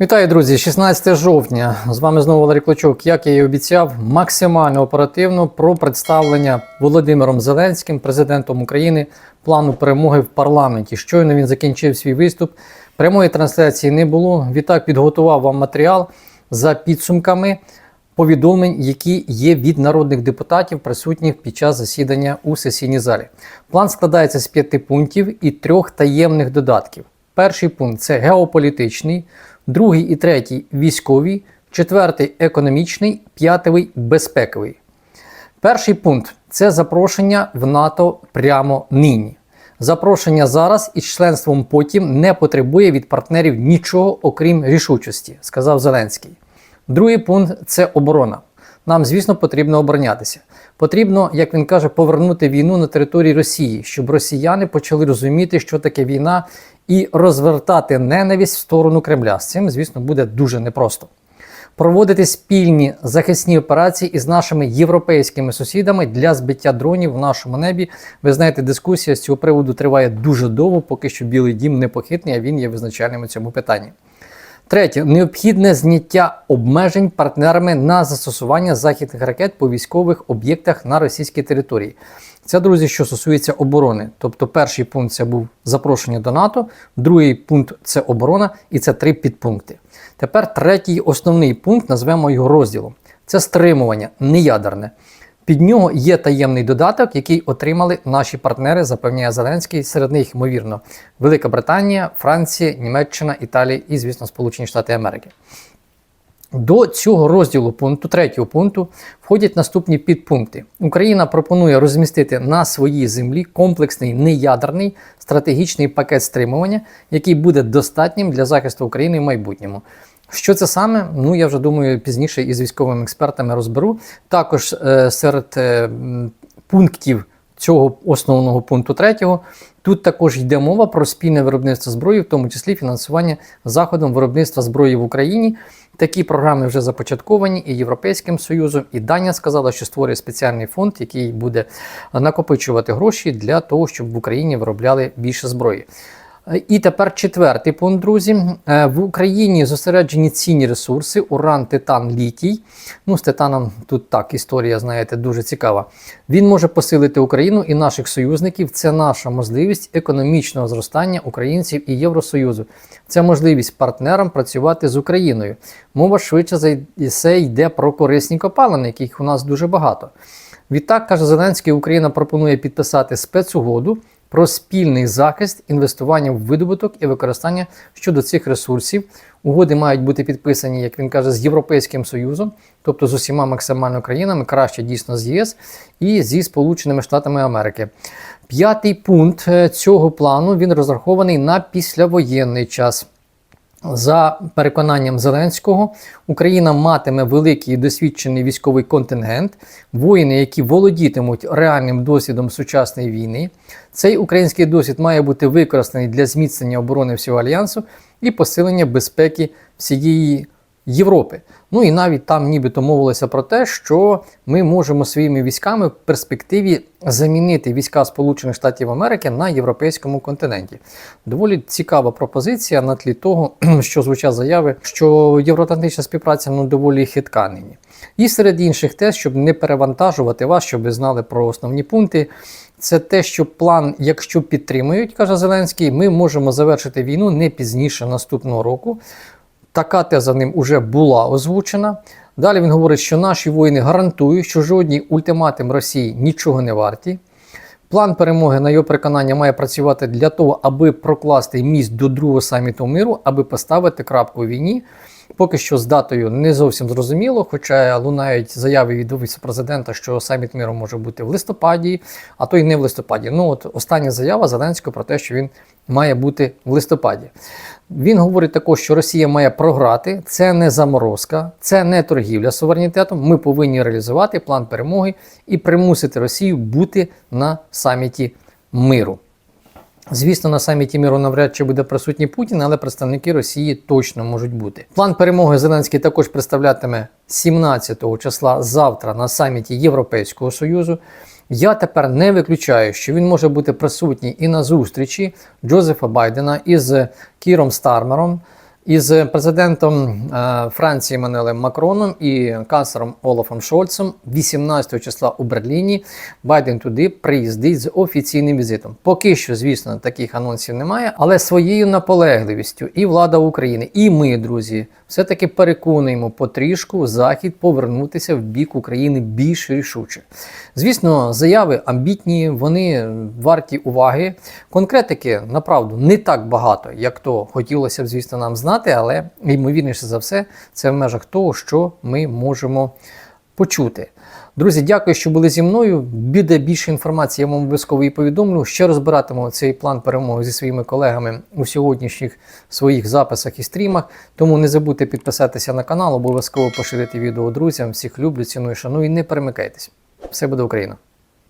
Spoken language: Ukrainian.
Вітаю, друзі! 16 жовтня. З вами знову Валерій Клочок. Як я і обіцяв, максимально оперативно про представлення Володимиром Зеленським, президентом України, плану перемоги в парламенті. Щойно він закінчив свій виступ. Прямої трансляції не було. Відтак підготував вам матеріал за підсумками повідомлень, які є від народних депутатів, присутніх під час засідання у сесійній залі. План складається з п'яти пунктів і трьох таємних додатків. Перший пункт це геополітичний, другий і третій військовий, четвертий економічний, п'ятий безпековий. Перший пункт це запрошення в НАТО прямо нині. Запрошення зараз із членством потім не потребує від партнерів нічого, окрім рішучості, сказав Зеленський. Другий пункт це оборона. Нам, звісно, потрібно оборонятися. Потрібно, як він каже, повернути війну на території Росії, щоб росіяни почали розуміти, що таке війна, і розвертати ненависть в сторону Кремля. З цим, звісно, буде дуже непросто. Проводити спільні захисні операції із нашими європейськими сусідами для збиття дронів в нашому небі. Ви знаєте, дискусія з цього приводу триває дуже довго, поки що Білий Дім непохитний, а він є визначальним у цьому питанні. Третє необхідне зняття обмежень партнерами на застосування західних ракет по військових об'єктах на російській території. Це, друзі, що стосується оборони. Тобто, перший пункт це був запрошення до НАТО, другий пункт це оборона, і це три підпункти. Тепер третій основний пункт, назвемо його розділом. Це стримування, неядерне. Під нього є таємний додаток, який отримали наші партнери, запевняє Зеленський. Серед них, ймовірно, Велика Британія, Франція, Німеччина, Італія і, звісно, Сполучені Штати Америки. До цього розділу пункту, третього пункту, входять наступні підпункти. Україна пропонує розмістити на своїй землі комплексний неядерний стратегічний пакет стримування, який буде достатнім для захисту України в майбутньому. Що це саме? Ну я вже думаю, пізніше із військовими експертами розберу. Також е, серед е, пунктів цього основного пункту третього. Тут також йде мова про спільне виробництво зброї, в тому числі фінансування заходом виробництва зброї в Україні. Такі програми вже започатковані і Європейським Союзом, і Данія сказала, що створює спеціальний фонд, який буде накопичувати гроші для того, щоб в Україні виробляли більше зброї. І тепер четвертий пункт, друзі. Е, В Україні зосереджені цінні ресурси: уран, титан, літій. Ну, з титаном тут так, історія, знаєте, дуже цікава. Він може посилити Україну і наших союзників. Це наша можливість економічного зростання українців і Євросоюзу. Це можливість партнерам працювати з Україною. Мова швидше за все йде про корисні копалини, яких у нас дуже багато. Відтак, каже Зеленський, Україна пропонує підписати спецугоду про спільний захист інвестування в видобуток і використання щодо цих ресурсів. Угоди мають бути підписані, як він каже, з Європейським Союзом, тобто з усіма максимально країнами, краще дійсно з ЄС і зі Сполученими Штатами Америки. П'ятий пункт е, цього плану він розрахований на післявоєнний час. За переконанням Зеленського, Україна матиме великий досвідчений військовий контингент, воїни, які володітимуть реальним досвідом сучасної війни. Цей український досвід має бути використаний для зміцнення оборони всього альянсу і посилення безпеки всієї Європи. Ну і навіть там нібито мовилося про те, що ми можемо своїми військами в перспективі замінити війська Сполучених Штатів Америки на європейському континенті. Доволі цікава пропозиція на тлі того, що звучать заяви, що євроатлантична співпраця ну доволі хитка нині. І серед інших те, щоб не перевантажувати вас, щоб ви знали про основні пункти. Це те, що план, якщо підтримують, каже Зеленський, ми можемо завершити війну не пізніше наступного року. Така теза ним уже була озвучена. Далі він говорить, що наші воїни гарантують, що жодній ультиматум Росії нічого не варті. План перемоги, на його переконання, має працювати для того, аби прокласти міст до другого саміту миру, аби поставити крапку війні. Поки що з датою не зовсім зрозуміло, хоча лунають заяви від офісу президента, що саміт миру може бути в листопаді, а то й не в листопаді. Ну от остання заява Зеленського про те, що він має бути в листопаді. Він говорить також, що Росія має програти. Це не заморозка, це не торгівля суверенітетом. Ми повинні реалізувати план перемоги і примусити Росію бути на саміті миру. Звісно, на саміті міру навряд чи буде присутній Путін, але представники Росії точно можуть бути. План перемоги Зеленський також представлятиме 17 числа завтра на саміті Європейського Союзу. Я тепер не виключаю, що він може бути присутній і на зустрічі Джозефа Байдена із Кіром Стармером. Із президентом е, Франції Мануелем Макроном і канцлером Олафом Шольцем 18 числа у Берліні Байден туди приїздить з офіційним візитом. Поки що, звісно, таких анонсів немає, але своєю наполегливістю і влада України, і ми, друзі, все-таки переконуємо потрішку Захід повернутися в бік України більш рішуче. Звісно, заяви амбітні, вони варті уваги. Конкретики направду не так багато, як то хотілося б, звісно, нам знати, але ймовірніше за все, це в межах того, що ми можемо почути. Друзі, дякую, що були зі мною. Буде більше інформації, я вам обов'язково і повідомлю. Ще розбиратиму цей план перемоги зі своїми колегами у сьогоднішніх своїх записах і стрімах. Тому не забудьте підписатися на канал, обов'язково поширити відео друзям. Всіх люблю, ціную, шаную і не перемикайтесь. Все буде Україна!